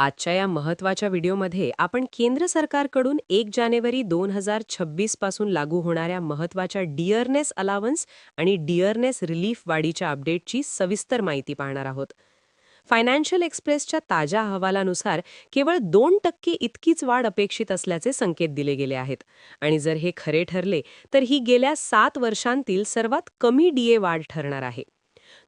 आजच्या या महत्त्वाच्या व्हिडिओमध्ये आपण केंद्र सरकारकडून एक जानेवारी दोन हजार छब्बीसपासून लागू होणाऱ्या महत्त्वाच्या डिअरनेस अलावन्स आणि डिअरनेस रिलीफ वाढीच्या अपडेटची सविस्तर माहिती पाहणार आहोत. फायनान्शियल एक्सप्रेसच्या ताज्या अहवालानुसार केवळ दोन टक्के इतकीच वाढ अपेक्षित असल्याचे संकेत दिले गेले आहेत. आणि जर हे खरे ठरले तर ही गेल्या सात वर्षांतील सर्वात कमी डीए वाढ ठरणार आहे.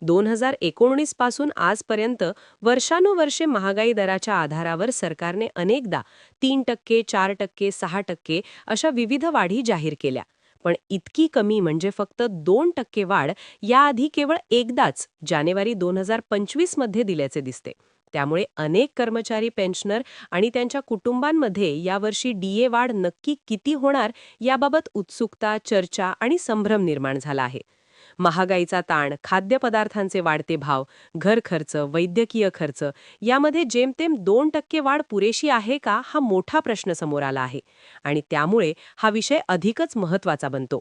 दोन हजार एकोणीसपासून आजपर्यंत वर्षानुवर्षे महागाई दराच्या आधारावर सरकारने अनेकदा तीन टक्के चार टक्के सहा टक्के अशा विविध वाढी जाहीर केल्या. पण इतकी कमी म्हणजे फक्त दोन टक्के वाढ याआधी केवळ एकदाच जानेवारी दोन हजार पंचवीसमध्ये दिल्याचे दिसते. त्यामुळे अनेक कर्मचारी पेन्शनर आणि त्यांच्या कुटुंबांमध्ये यावर्षी डीए वाढ नक्की किती होणार याबाबत उत्सुकता चर्चा आणि संभ्रम निर्माण झाला आहे. महागाईचा ताण खाद्यपदार्थांचे वाढते भाव घर खर्च वैद्यकीय खर्च यामध्ये जेमतेम दोन टक्के वाढ पुरेशी आहे का हा मोठा प्रश्न समोर आला आहे. आणि त्यामुळे हा विषय अधिकच महत्त्वाचा बनतो.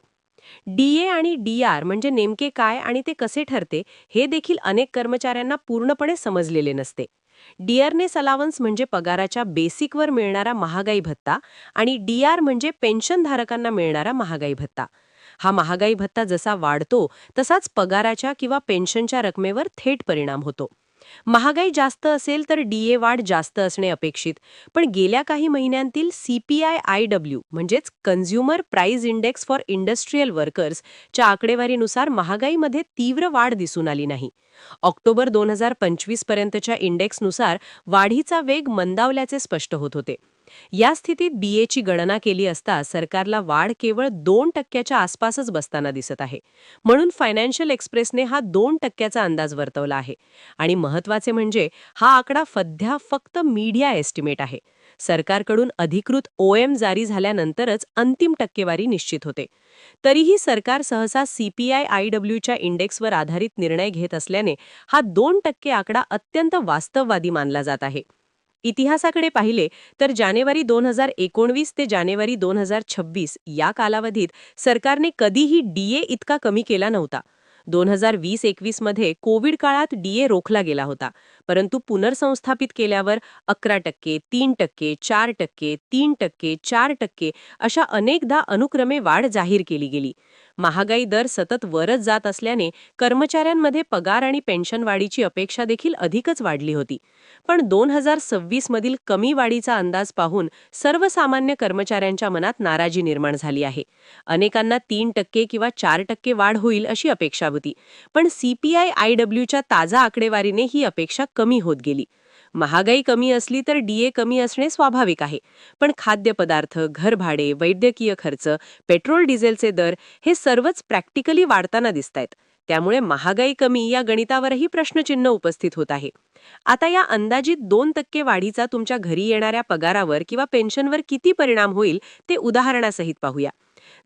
डीए आणि डीआर म्हणजे नेमके काय आणि ते कसे ठरते हे देखील अनेक कर्मचाऱ्यांना पूर्णपणे समजलेले नसते. डीआरनेस अलावन्स म्हणजे पगाराच्या बेसिकवर मिळणारा महागाई भत्ता आणि डीआर म्हणजे पेन्शनधारकांना मिळणारा महागाई भत्ता. हा महागाई भत्ता जसा वाढतो तसाच पगाराच्या किंवा पेन्शनच्या रकमेवर थेट परिणाम होतो. महागाई जास्त असेल तर डीए वाढ जास्त असणे अपेक्षित. पण गेल्या काही महिन्यांतील सीपीआय आय डब्ल्यू म्हणजेच consumer price index for industrial workers च्या आकडेवारीनुसार महागाईमध्ये तीव्र वाढ दिसून आली नाही. ऑक्टोबर दोन हजार पंचवीस पर्यंतच्या इंडेक्सनुसार वाढीचा वेग मंदावल्याचे स्पष्ट होत होते. या स्थितीत डीएची गणना केली असता सरकारला वाढ केवळ दोन टक्क्याच्या आसपासच बसताना दिसत आहे. म्हणून फायनान्शियल एक्सप्रेसने हा दोन टक्क्याचा अंदाज वर्तवला आहे. आणि महत्त्वाचे म्हणजे हा आकडा सध्या फक्त मीडिया एस्टिमेट आहे. सरकारकडून अधिकृत ओएम जारी झाल्यानंतरच अंतिम टक्केवारी निश्चित होते. तरीही सरकार सहसा सीपीआय आयडब्ल्यूच्या इंडेक्सवर आधारित निर्णय घेत असल्याने हा दोन टक्के आकडा अत्यंत वास्तववादी मानला जात आहे. इतिहासाकडे पाहिले तर जानेवारी दोन हजार एकोणवीस ते जानेवारी दोन हजार छव्वीस या कालावधीत सरकारने कधीही डीए इतका कमी केला नव्हता. दोन हजार वीस एकवीसमध्ये कोविड काळात डीए रोखला गेला होता. परंतु पुनर्संस्थापित केल्यावर अकरा टक्के तीन टक्के चार टक्के तीन टक्के चार टक्के अशा अनेकदा अनुक्रमे वाढ जाहीर केली गेली. महागाई दर सतत वरच जात असल्याने कर्मचाऱ्यांमध्ये पगार आणि पेन्शन वाढीची अपेक्षा देखील अधिकच वाढली होती. पण दोन हजार सव्वीस मधील कमी वाढीचा अंदाज पाहून सर्वसामान्य कर्मचाऱ्यांच्या मनात नाराजी निर्माण झाली आहे. अनेकांना तीन टक्के किंवा चार टक्के वाढ होईल अशी अपेक्षा होती. पण सीपीआय आय डब्ल्यूच्या ताजा आकडेवारीने ही अपेक्षा कमी होत गेली. महागाई कमी असली तर डीए कमी असणे स्वाभाविक आहे. पण खाद्यपदार्थ घरभाडे वैद्यकीय खर्च पेट्रोल डिझेलचे दर हे सर्वच प्रॅक्टिकली वाढताना दिसत आहेत त्यामुळे महागाई कमी या गणितावरही प्रश्नचिन्ह उपस्थित होत आहे. आता या अंदाजित दोन टक्के वाढीचा तुमच्या घरी येणाऱ्या पगारावर किंवा पेन्शनवर किती परिणाम होईल ते उदाहरणासहित पाहूया.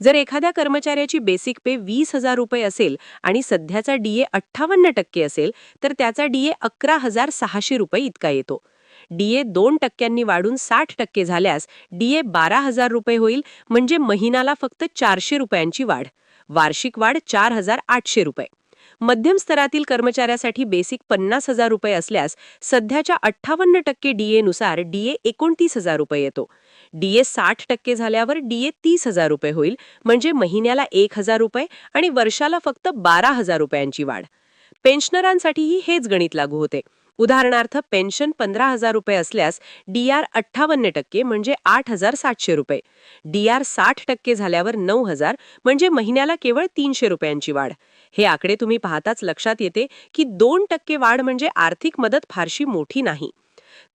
जर एखाद्या कर्मचाऱ्याची बेसिक पे वीस हजार रुपये असेल आणि सध्याचा डीए अठ्ठावन्न टक्के असेल तर त्याचा डीए अकरा हजार सहाशे रुपये इतका येतो. डीए दोन टक्क्यांनी वाढून साठ टक्के झाल्यास डीए बारा हजार रुपये होईल म्हणजे महिन्याला फक्त चारशे रुपयांची वाढ. वार्षिक वाढ चार हजार आठशे रुपये. मध्यम स्तरातील कर्मचाऱ्यासाठी बेसिक पन्नास हजार रुपये असल्यास सध्याच्या अठ्ठावन्न टक्के डीएनुसार डीए एकोणतीस हजार रुपये येतो. डीए साठ टक्के झाल्यावर डीए तीस हजार रुपये होईल म्हणजे महिन्याला एक हजार रुपये आणि वर्षाला फक्त बारा हजार रुपयांची वाढ. पेन्शनरांसाठीही हेच गणित लागू होते. उदाहरणार्थ पेन्शन पंधरा हजार रुपये असल्यास डीआर अठ्ठावन्न टक्के म्हणजे आठ हजार सातशे रुपये. डीआर साठ टक्के झाल्यावर नऊ हजार म्हणजे महिन्याला केवळ तीनशे रुपयांची वाढ. हे आकडे तुम्ही पाहताच लक्षात येते की दोन टक्के वाढ म्हणजे आर्थिक मदत फारशी मोठी नाही.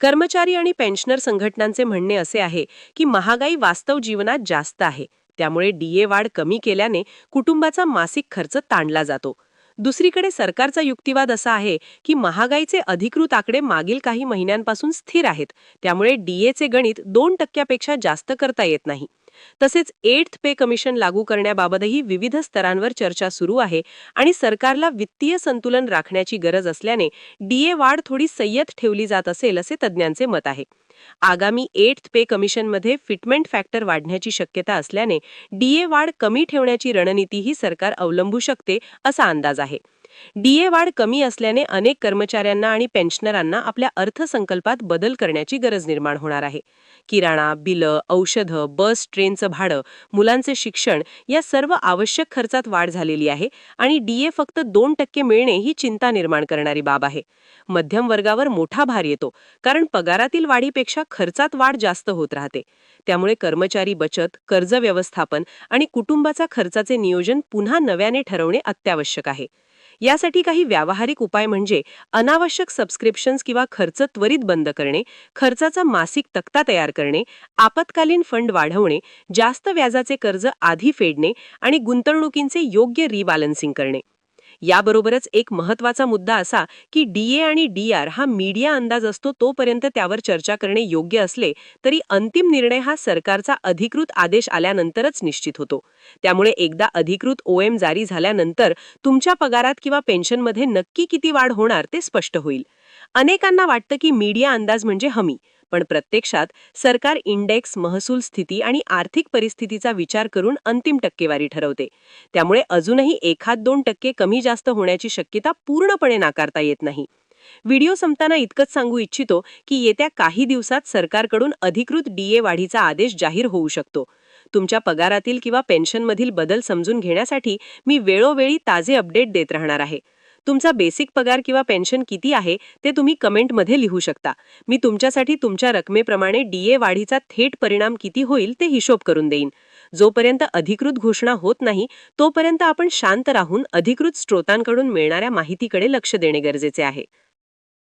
कर्मचारी आणि पेन्शनर संघटनांचे म्हणणे असे आहे की महागाई वास्तव जीवनात जास्त आहे. त्यामुळे डीए वाढ कमी केल्याने कुटुंबाचा मासिक खर्च ताणला जातो. दुसरीकडे सरकारचा युक्तिवाद असा आहे की महागाईचे अधिकृत आकडे मागील काही महिन्यांपासून स्थिर आहेत. त्यामुळे डीएचे गणित दोन टक्क्यापेक्षा जास्त करता येत नाही. तसेच एट्थ पे कमिशन लागू करण्याबाबतही विविध स्तरांवर चर्चा सुरू आहे आणि सरकारला वित्तीय संतुलन राखण्याची गरज असल्याने डीए वाढ थोडी संयत ठेवली जात असेल असे तज्ज्ञांचे मत आहे. आगामी एट्थ पे कमिशनमध्ये फिटमेंट फॅक्टर वाढण्याची शक्यता असल्याने डीए वाढ कमी ठेवण्याची रणनीतीही सरकार अवलंबू शकते असा अंदाज आहे. डीए वाढ कमी असल्याने अनेक कर्मचाऱ्यांना आणि पेन्शनरांना आपल्या अर्थसंकल्पात बदल करण्याची गरज निर्माण होणार आहे. किराणा बिलं औषधं बस ट्रेनचं भाडं मुलांचे शिक्षण या सर्व आवश्यक खर्चात वाढ झालेली आहे आणि डीए फक्त दोन टक्के मिळणे ही चिंता निर्माण करणारी बाब आहे. मध्यम वर्गावर मोठा भार येतो कारण पगारातील वाढीपेक्षा खर्चात वाढ जास्त होत राहते. त्यामुळे कर्मचारी बचत कर्ज व्यवस्थापन आणि कुटुंबाचा खर्चाचे नियोजन पुन्हा नव्याने ठरवणे अत्यावश्यक आहे. यासाठी काही व्यावहारिक उपाय म्हणजे अनावश्यक सबस्क्रिप्शन्स किंवा खर्च त्वरित बंद करणे खर्चाचा मासिक तक्ता तयार करणे आपत्कालीन फंड वाढवणे जास्त व्याजाचे कर्ज आधी फेडणे आणि गुंतवणुकींचे योग्य रिबॅलन्सिंग करणे. याबरोबरच एक महत्त्वाचा मुद्दा असा की डीए आणि डीआर हा मीडिया अंदाज असतो तोपर्यंत त्यावर चर्चा करणे योग्य असले तरी अंतिम निर्णय हा सरकारचा अधिकृत आदेश आल्यानंतरच निश्चित होतो. त्यामुळे एकदा अधिकृत ओएम जारी झाल्यानंतर तुमच्या पगारात किंवा पेन्शनमध्ये नक्की किती वाढ होणार ते स्पष्ट होईल. अनेकांना वाटतं की मीडिया अंदाज म्हणजे हमी. पण प्रत्यक्षात सरकार इंडेक्स महसूल स्थिती आणि आर्थिक परिस्थितीचा विचार करून अंतिम टक्केवारी ठरवते. त्यामुळे अजूनही एखाद दोन टक्के कमी जास्त होण्याची शक्यता पूर्णपणे नाकारता येत नाही. व्हिडिओ संपताना इतकंच सांगू इच्छितो की येत्या काही दिवसात सरकारकडून अधिकृत डीए वाढीचा आदेश जाहीर होऊ शकतो. तुमच्या पगारातील किंवा पेन्शनमधील बदल समजून घेण्यासाठी मी वेळोवेळी ताजे अपडेट देत राहणार आहे. तुमचा बेसिक पगार किंवा पेन्शन किती आहे ते तुम्ही कमेंटमध्ये लिहू शकता. मी तुमच्यासाठी तुमच्या रकमेप्रमाणे डीए वाढीचा थेट परिणाम किती होईल ते हिशोब करून देईन. जोपर्यंत अधिकृत घोषणा होत नाही तोपर्यंत आपण शांत राहून अधिकृत स्रोतांकडून मिळणाऱ्या माहितीकडे लक्ष देणे गरजेचे आहे.